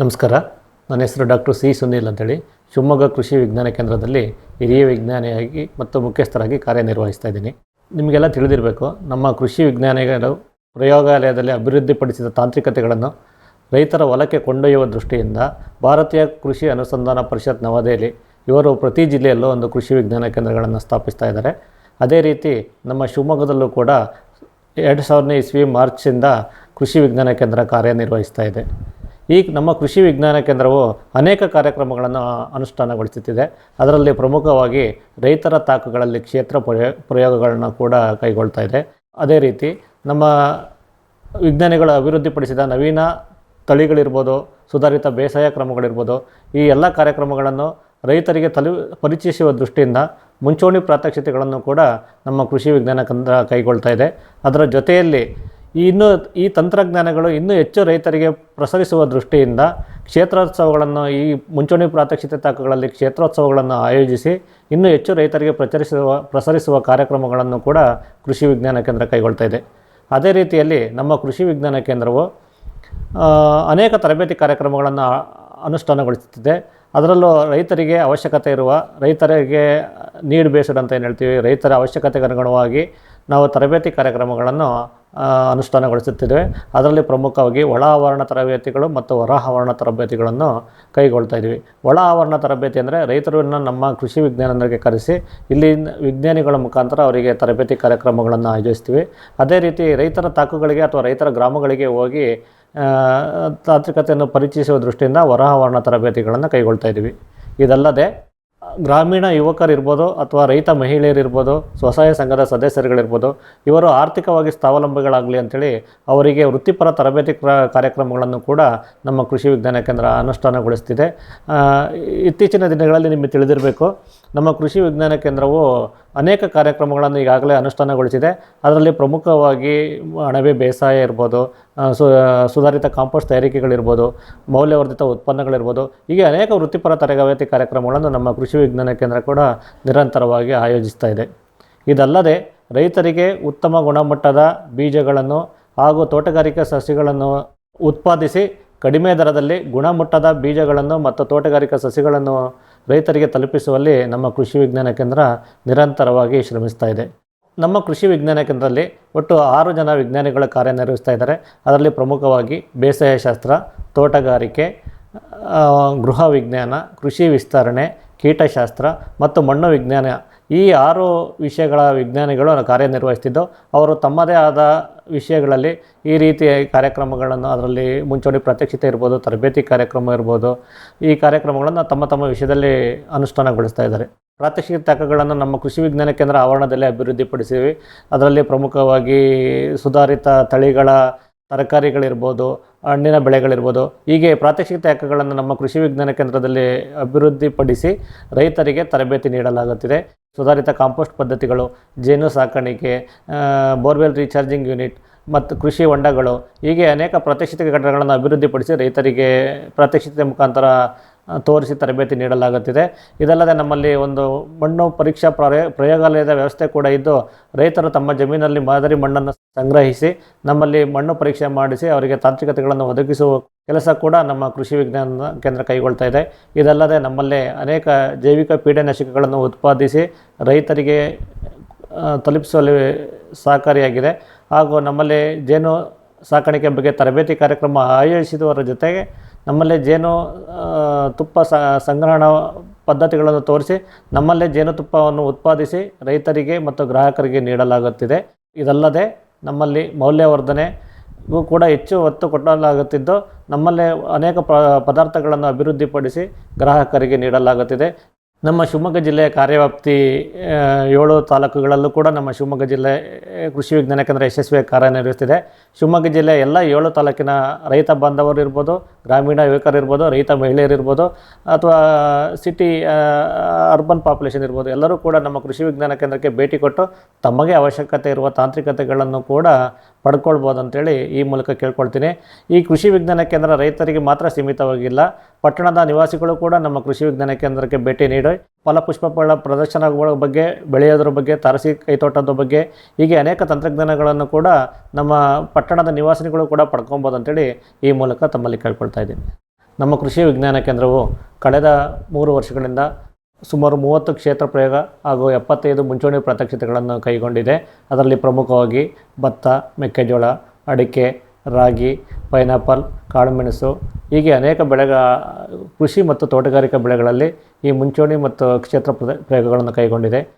ನಮಸ್ಕಾರ. ನನ್ನ ಹೆಸರು ಡಾಕ್ಟರ್ ಸಿ ಸುನೀಲ್ ಅಂತೇಳಿ. ಶಿವಮೊಗ್ಗ ಕೃಷಿ ವಿಜ್ಞಾನ ಕೇಂದ್ರದಲ್ಲಿ ಹಿರಿಯ ವಿಜ್ಞಾನಿಯಾಗಿ ಮತ್ತು ಮುಖ್ಯಸ್ಥರಾಗಿ ಕಾರ್ಯನಿರ್ವಹಿಸ್ತಾ ಇದ್ದೀನಿ. ನಿಮಗೆಲ್ಲ ತಿಳಿದಿರಬೇಕು, ನಮ್ಮ ಕೃಷಿ ವಿಜ್ಞಾನಿಗಳು ಪ್ರಯೋಗಾಲಯದಲ್ಲಿ ಅಭಿವೃದ್ಧಿಪಡಿಸಿದ ತಾಂತ್ರಿಕತೆಗಳನ್ನು ರೈತರ ಹೊಲಕ್ಕೆ ಕೊಂಡೊಯ್ಯುವ ದೃಷ್ಟಿಯಿಂದ ಭಾರತೀಯ ಕೃಷಿ ಅನುಸಂಧಾನ ಪರಿಷತ್ ನವದೆಹಲಿ ಇವರು ಪ್ರತಿ ಜಿಲ್ಲೆಯಲ್ಲೂ ಒಂದು ಕೃಷಿ ವಿಜ್ಞಾನ ಕೇಂದ್ರಗಳನ್ನು ಸ್ಥಾಪಿಸ್ತಾ ಇದ್ದಾರೆ. ಅದೇ ರೀತಿ ನಮ್ಮ ಶಿವಮೊಗ್ಗದಲ್ಲೂ ಕೂಡ ಎರಡು ಸಾವಿರನೇ ಇಸ್ವಿ ಮಾರ್ಚಿಂದ ಕೃಷಿ ವಿಜ್ಞಾನ ಕೇಂದ್ರ ಕಾರ್ಯನಿರ್ವಹಿಸ್ತಾ ಇದೆ. ಈ ನಮ್ಮ ಕೃಷಿ ವಿಜ್ಞಾನ ಕೇಂದ್ರವು ಅನೇಕ ಕಾರ್ಯಕ್ರಮಗಳನ್ನು ಅನುಷ್ಠಾನಗೊಳಿಸುತ್ತಿದೆ. ಅದರಲ್ಲಿ ಪ್ರಮುಖವಾಗಿ ರೈತರ ತಾಕುಗಳಲ್ಲಿ ಕ್ಷೇತ್ರ ಪ್ರಯೋ, ಪ್ರಯೋಗಗಳನ್ನು ಕೂಡ ಕೈಗೊಳ್ತಾ ಇದೆ. ಅದೇ ರೀತಿ ನಮ್ಮ ವಿಜ್ಞಾನಿಗಳು ಅಭಿವೃದ್ಧಿಪಡಿಸಿದ ನವೀನ ತಳಿಗಳಿರ್ಬೋದು, ಸುಧಾರಿತ ಬೇಸಾಯ ಕ್ರಮಗಳಿರ್ಬೋದು, ಈ ಎಲ್ಲ ಕಾರ್ಯಕ್ರಮಗಳನ್ನು ರೈತರಿಗೆ ತಲು ಪರಿಚಯಿಸುವ ದೃಷ್ಟಿಯಿಂದ ಮುಂಚೂಣಿ ಪ್ರಾತ್ಯಕ್ಷಿತೆಗಳನ್ನು ಕೂಡ ನಮ್ಮ ಕೃಷಿ ವಿಜ್ಞಾನ ಕೇಂದ್ರ ಕೈಗೊಳ್ತಾ ಇದೆ. ಅದರ ಜೊತೆಯಲ್ಲಿ ಇನ್ನೂ ಈ ತಂತ್ರಜ್ಞಾನಗಳು ಇನ್ನೂ ಹೆಚ್ಚು ರೈತರಿಗೆ ಪ್ರಸರಿಸುವ ದೃಷ್ಟಿಯಿಂದ ಕ್ಷೇತ್ರೋತ್ಸವಗಳನ್ನು ಈ ಮುಂಚೂಣಿ ಪ್ರಾತ್ಯಕ್ಷಿತೆ ತಾಕುಗಳಲ್ಲಿ ಕ್ಷೇತ್ರೋತ್ಸವಗಳನ್ನು ಆಯೋಜಿಸಿ ಇನ್ನೂ ಹೆಚ್ಚು ರೈತರಿಗೆ ಪ್ರಚರಿಸುವ, ಪ್ರಸರಿಸುವ ಕಾರ್ಯಕ್ರಮಗಳನ್ನು ಕೂಡ ಕೃಷಿ ವಿಜ್ಞಾನ ಕೇಂದ್ರ ಕೈಗೊಳ್ತಾ ಇದೆ. ಅದೇ ರೀತಿಯಲ್ಲಿ ನಮ್ಮ ಕೃಷಿ ವಿಜ್ಞಾನ ಕೇಂದ್ರವು ಅನೇಕ ತರಬೇತಿ ಕಾರ್ಯಕ್ರಮಗಳನ್ನು ಅನುಷ್ಠಾನಗೊಳಿಸುತ್ತಿದೆ. ಅದರಲ್ಲೂ ರೈತರಿಗೆ ಅವಶ್ಯಕತೆ ಇರುವ, ರೈತರಿಗೆ ನೀಡ್ ಬೇಸ್ಡ್ ಅಂತ ಏನು ಹೇಳ್ತೀವಿ, ರೈತರ ಅವಶ್ಯಕತೆಗೆ ಅನುಗುಣವಾಗಿ ನಾವು ತರಬೇತಿ ಕಾರ್ಯಕ್ರಮಗಳನ್ನು ಆ, ಅನುಷ್ಠಾನಗೊಳಿಸುತ್ತಿದ್ದೇವೆ ಅದರಲ್ಲಿ ಪ್ರಮುಖವಾಗಿ ಒಳ ಆವರಣ ತರಬೇತಿಗಳು ಮತ್ತು ಹೊರ ಆವರಣ ತರಬೇತಿಗಳನ್ನು ಕೈಗೊಳ್ತಾ ಇದ್ದೀವಿ. ಒಳ ಆವರಣ ತರಬೇತಿ ಅಂದರೆ ರೈತರನ್ನು ನಮ್ಮ ಕೃಷಿ ವಿಜ್ಞಾನಗೆ ಕರೆಸಿ ಇಲ್ಲಿ ವಿಜ್ಞಾನಿಗಳ ಮುಖಾಂತರ ಅವರಿಗೆ ತರಬೇತಿ ಕಾರ್ಯಕ್ರಮಗಳನ್ನು ಆಯೋಜಿಸ್ತೀವಿ. ಅದೇ ರೀತಿ ರೈತರ ತಾಕುಗಳಿಗೆ ಅಥವಾ ರೈತರ ಗ್ರಾಮಗಳಿಗೆ ಹೋಗಿ ತಾಂತ್ರಿಕತೆಯನ್ನು ಪರಿಚಯಿಸುವ ದೃಷ್ಟಿಯಿಂದ ಹೊರ ಆವರಣ ತರಬೇತಿಗಳನ್ನು ಕೈಗೊಳ್ತಾ ಇದ್ದೀವಿ. ಇದಲ್ಲದೆ ಗ್ರಾಮೀಣ ಯುವಕರಿರ್ಬೋದು ಅಥವಾ ರೈತ ಮಹಿಳೆಯರಿರ್ಬೋದು ಸ್ವಸಹಾಯ ಸಂಘದ ಸದಸ್ಯರುಗಳಿರ್ಬೋದು, ಇವರು ಆರ್ಥಿಕವಾಗಿ ಸ್ವಾವಲಂಬಿಗಳಾಗಲಿ ಅಂತೇಳಿ ಅವರಿಗೆ ವೃತ್ತಿಪರ ತರಬೇತಿ ಕ್ರ- ಕಾರ್ಯಕ್ರಮಗಳನ್ನು ಕೂಡ ನಮ್ಮ ಕೃಷಿ ವಿಜ್ಞಾನ ಕೇಂದ್ರ ಅನುಷ್ಠಾನಗೊಳಿಸ್ತಿದೆ. ಇತ್ತೀಚಿನ ದಿನಗಳಲ್ಲಿ ನಿಮಗೆ ತಿಳಿದಿರಬೇಕು, ನಮ್ಮ ಕೃಷಿ ವಿಜ್ಞಾನ ಕೇಂದ್ರವು ಅನೇಕ ಕಾರ್ಯಕ್ರಮಗಳನ್ನು ಈಗಾಗಲೇ ಅನುಷ್ಠಾನಗೊಳಿಸಿದೆ. ಅದರಲ್ಲಿ ಪ್ರಮುಖವಾಗಿ ಅಣಬೆ ಬೇಸಾಯ ಇರ್ಬೋದು ಸುಧಾರಿತ ಕಾಂಪೋಸ್ಟ್ ತಯಾರಿಕೆಗಳಿರ್ಬೋದು, ಮೌಲ್ಯವರ್ಧಿತ ಉತ್ಪನ್ನಗಳಿರ್ಬೋದು, ಹೀಗೆ ಅನೇಕ ವೃತ್ತಿಪರ ತರಗತಿ ಕಾರ್ಯಕ್ರಮಗಳನ್ನು ನಮ್ಮ ಕೃಷಿ ವಿಜ್ಞಾನ ಕೇಂದ್ರ ಕೂಡ ನಿರಂತರವಾಗಿ ಆಯೋಜಿಸ್ತಾ ಇದೆ. ಇದಲ್ಲದೆ ರೈತರಿಗೆ ಉತ್ತಮ ಗುಣಮಟ್ಟದ ಬೀಜಗಳನ್ನು ಹಾಗೂ ತೋಟಗಾರಿಕೆ ಸಸಿಗಳನ್ನು ಉತ್ಪಾದಿಸಿ ಕಡಿಮೆ ದರದಲ್ಲಿ ಗುಣಮಟ್ಟದ ಬೀಜಗಳನ್ನು ಮತ್ತು ತೋಟಗಾರಿಕಾ ಸಸ್ಯಗಳನ್ನು ರೈತರಿಗೆ ತಲುಪಿಸುವಲ್ಲಿ ನಮ್ಮ ಕೃಷಿ ವಿಜ್ಞಾನ ಕೇಂದ್ರ ನಿರಂತರವಾಗಿ ಶ್ರಮಿಸ್ತಾ ಇದೆ. ನಮ್ಮ ಕೃಷಿ ವಿಜ್ಞಾನ ಕೇಂದ್ರದಲ್ಲಿ ಒಟ್ಟು ಆರು ಜನ ವಿಜ್ಞಾನಿಗಳು ಕಾರ್ಯನಿರ್ವಹಿಸ್ತಾ ಇದ್ದಾರೆ. ಅದರಲ್ಲಿ ಪ್ರಮುಖವಾಗಿ ಬೇಸಾಯ ಶಾಸ್ತ್ರ, ತೋಟಗಾರಿಕೆ ಗೃಹ ವಿಜ್ಞಾನ, ಕೃಷಿ ವಿಸ್ತರಣೆ, ಕೀಟಶಾಸ್ತ್ರ ಮತ್ತು ಮಣ್ಣು ವಿಜ್ಞಾನ ಈ ಆರು ವಿಷಯಗಳ ವಿಜ್ಞಾನಿಗಳು ಕಾರ್ಯನಿರ್ವಹಿಸ್ತಿದ್ದು, ಅವರು ತಮ್ಮದೇ ಆದ ವಿಷಯಗಳಲ್ಲಿ ಈ ರೀತಿಯ ಕಾರ್ಯಕ್ರಮಗಳನ್ನು ಅದರಲ್ಲಿ ಮುಂಚೂಣಿ ಪ್ರತ್ಯಕ್ಷತೆ ಇರ್ಬೋದು, ತರಬೇತಿ ಕಾರ್ಯಕ್ರಮ ಇರ್ಬೋದು, ಈ ಕಾರ್ಯಕ್ರಮಗಳನ್ನು ತಮ್ಮ ತಮ್ಮ ವಿಷಯದಲ್ಲಿ ಅನುಷ್ಠಾನಗೊಳಿಸ್ತಾ ಇದ್ದಾರೆ. ಪ್ರಾತ್ಯಕ್ಷಿಕ ನಮ್ಮ ಕೃಷಿ ವಿಜ್ಞಾನ ಕೇಂದ್ರ ಆವರಣದಲ್ಲಿ ಅಭಿವೃದ್ಧಿಪಡಿಸಿವಿ. ಅದರಲ್ಲಿ ಪ್ರಮುಖವಾಗಿ ಸುಧಾರಿತ ತಳಿಗಳ ತರಕಾರಿಗಳಿರ್ಬೋದು, ಹಣ್ಣಿನ ಬೆಳೆಗಳಿರ್ಬೋದು, ಹೀಗೆ ಪ್ರಾತ್ಯಕ್ಷಿಕ ತಾಕಗಳನ್ನು ನಮ್ಮ ಕೃಷಿ ವಿಜ್ಞಾನ ಕೇಂದ್ರದಲ್ಲಿ ಅಭಿವೃದ್ಧಿಪಡಿಸಿ ರೈತರಿಗೆ ತರಬೇತಿ ನೀಡಲಾಗುತ್ತಿದೆ. ಸುಧಾರಿತ ಕಾಂಪೋಸ್ಟ್ ಪದ್ಧತಿಗಳು, ಜೇನು ಸಾಕಾಣಿಕೆ ಬೋರ್ವೆಲ್ ರೀಚಾರ್ಜಿಂಗ್ ಯೂನಿಟ್ ಮತ್ತು ಕೃಷಿ ಹೊಂಡಗಳು, ಹೀಗೆ ಅನೇಕ ಪ್ರಾತ್ಯಕ್ಷಿಕ ಘಟಕಗಳನ್ನು ಅಭಿವೃದ್ಧಿಪಡಿಸಿ ರೈತರಿಗೆ ಪ್ರಾತ್ಯಕ್ಷಿಕತೆ ಮುಖಾಂತರ ತೋರಿಸಿ ತರಬೇತಿ ನೀಡಲಾಗುತ್ತಿದೆ. ಇದಲ್ಲದೆ ನಮ್ಮಲ್ಲಿ ಒಂದು ಮಣ್ಣು ಪರೀಕ್ಷಾ ಪ್ರಯ ಪ್ರಯೋಗಾಲಯದ ವ್ಯವಸ್ಥೆ ಕೂಡ ಇದ್ದು, ರೈತರು ತಮ್ಮ ಜಮೀನಲ್ಲಿ ಮಾದರಿ ಮಣ್ಣನ್ನು ಸಂಗ್ರಹಿಸಿ, ನಮ್ಮಲ್ಲಿ ಮಣ್ಣು ಪರೀಕ್ಷೆ ಮಾಡಿಸಿ, ಅವರಿಗೆ ತಾಂತ್ರಿಕತೆಗಳನ್ನು ಒದಗಿಸುವ ಕೆಲಸ ಕೂಡ ನಮ್ಮ ಕೃಷಿ ವಿಜ್ಞಾನ ಕೇಂದ್ರ ಕೈಗೊಳ್ತಾ ಇದೆ. ಇದಲ್ಲದೆ ನಮ್ಮಲ್ಲಿ ಅನೇಕ ಜೈವಿಕ ಪೀಡನಾಶಕಗಳನ್ನು ಉತ್ಪಾದಿಸಿ, ರೈತರಿಗೆ ತಲುಪಿಸುವಲ್ಲಿ ಸಹಕಾರಿಯಾಗಿದೆ. ಹಾಗೂ ನಮ್ಮಲ್ಲಿ ಜೇನು ಸಾಕಾಣಿಕೆ ಬಗ್ಗೆ ತರಬೇತಿ ಕಾರ್ಯಕ್ರಮ ಆಯೋಜಿಸಿದವರ ಜೊತೆಗೆ ನಮ್ಮಲ್ಲಿ ಜೇನು ತುಪ್ಪ ಸಂಗ್ರಹಣ ಪದ್ಧತಿಗಳನ್ನು ತೋರಿಸಿ ನಮ್ಮಲ್ಲೇ ಜೇನುತುಪ್ಪವನ್ನು ಉತ್ಪಾದಿಸಿ ರೈತರಿಗೆ ಮತ್ತು ಗ್ರಾಹಕರಿಗೆ ನೀಡಲಾಗುತ್ತಿದೆ. ಇದಲ್ಲದೆ ನಮ್ಮಲ್ಲಿ ಮೌಲ್ಯವರ್ಧನೆಗೂ ಕೂಡ ಹೆಚ್ಚು ಒತ್ತು ಕೊಡಲಾಗುತ್ತಿದ್ದು, ನಮ್ಮಲ್ಲೇ ಅನೇಕ ಪದಾರ್ಥಗಳನ್ನು ಅಭಿವೃದ್ಧಿಪಡಿಸಿ ಗ್ರಾಹಕರಿಗೆ ನೀಡಲಾಗುತ್ತಿದೆ. ನಮ್ಮ ಶಿವಮೊಗ್ಗ ಜಿಲ್ಲೆಯ ಕಾರ್ಯವ್ಯಾಪ್ತಿ ಏಳು ತಾಲೂಕುಗಳಲ್ಲೂ ಕೂಡ ನಮ್ಮ ಶಿವಮೊಗ್ಗ ಜಿಲ್ಲೆ ಕೃಷಿ ವಿಜ್ಞಾನ ಕೇಂದ್ರ ಯಶಸ್ವಿಯಾಗಿ ಕಾರ್ಯನಿರ್ವಹಿಸ್ತಿದೆ ಶಿವಮೊಗ್ಗ ಜಿಲ್ಲೆಯ ಎಲ್ಲ ಏಳು ತಾಲೂಕಿನ ರೈತ ಬಾಂಧವರು ಇರ್ಬೋದು, ಗ್ರಾಮೀಣ ಯುವಕರಿರ್ಬೋದು ರೈತ ಮಹಿಳೆಯರಿರ್ಬೋದು ಅಥವಾ ಸಿಟಿ ಅರ್ಬನ್ ಪಾಪ್ಯುಲೇಷನ್ ಇರ್ಬೋದು, ಎಲ್ಲರೂ ಕೂಡ ನಮ್ಮ ಕೃಷಿ ವಿಜ್ಞಾನ ಕೇಂದ್ರಕ್ಕೆ ಭೇಟಿ ಕೊಟ್ಟು ತಮಗೆ ಅವಶ್ಯಕತೆ ಇರುವ ತಾಂತ್ರಿಕತೆಗಳನ್ನು ಕೂಡ ಪಡ್ಕೊಳ್ಬೋದು ಅಂತೇಳಿ ಈ ಮೂಲಕ ಕೇಳ್ಕೊಳ್ತೀನಿ. ಈ ಕೃಷಿ ವಿಜ್ಞಾನ ಕೇಂದ್ರ ರೈತರಿಗೆ ಮಾತ್ರ ಸೀಮಿತವಾಗಿಲ್ಲ. ಪಟ್ಟಣದ ನಿವಾಸಿಗಳು ಕೂಡ ನಮ್ಮ ಕೃಷಿ ವಿಜ್ಞಾನ ಕೇಂದ್ರಕ್ಕೆ ಭೇಟಿ ನೀಡಿ ಫಲಪುಷ್ಪಗಳ ಪ್ರದರ್ಶನಗಳ ಬಗ್ಗೆ, ಬೆಳೆಯೋದ್ರ ಬಗ್ಗೆ, ತಾರಸಿ ಕೈತೋಟದ ಬಗ್ಗೆ, ಹೀಗೆ ಅನೇಕ ತಂತ್ರಜ್ಞಾನಗಳನ್ನು ಕೂಡ ನಮ್ಮ ಪಟ್ಟಣದ ನಿವಾಸಿಗಳು ಕೂಡ ಪಡ್ಕೊಬೋದು ಅಂತೇಳಿ ಈ ಮೂಲಕ ತಮ್ಮಲ್ಲಿ ಕೇಳ್ಕೊಳ್ತಾ ಇದ್ದೀನಿ. ನಮ್ಮ ಕೃಷಿ ವಿಜ್ಞಾನ ಕೇಂದ್ರವು ಕಳೆದ ಮೂರು ವರ್ಷಗಳಿಂದ ಸುಮಾರು ಮೂವತ್ತು ಕ್ಷೇತ್ರ ಪ್ರಯೋಗ ಹಾಗೂ ಎಪ್ಪತ್ತೈದು ಮುಂಚೂಣಿ ಪ್ರಾತ್ಯಕ್ಷಿತೆಗಳನ್ನು ಕೈಗೊಂಡಿದೆ. ಅದರಲ್ಲಿ ಪ್ರಮುಖವಾಗಿ ಭತ್ತ, ಮೆಕ್ಕೆಜೋಳ, ಅಡಿಕೆ ರಾಗಿ, ಪೈನಾಪಲ್, ಕಾಳುಮೆಣಸು, ಹೀಗೆ ಅನೇಕ ಬೆಳೆಗ, ಕೃಷಿ ಮತ್ತು ತೋಟಗಾರಿಕಾ ಬೆಳೆಗಳಲ್ಲಿ ಈ ಮುಂಚೂಣಿ ಮತ್ತು ಕ್ಷೇತ್ರ ಪ್ರ- ಪ್ರಯೋಗಗಳನ್ನು ಕೈಗೊಂಡಿದೆ.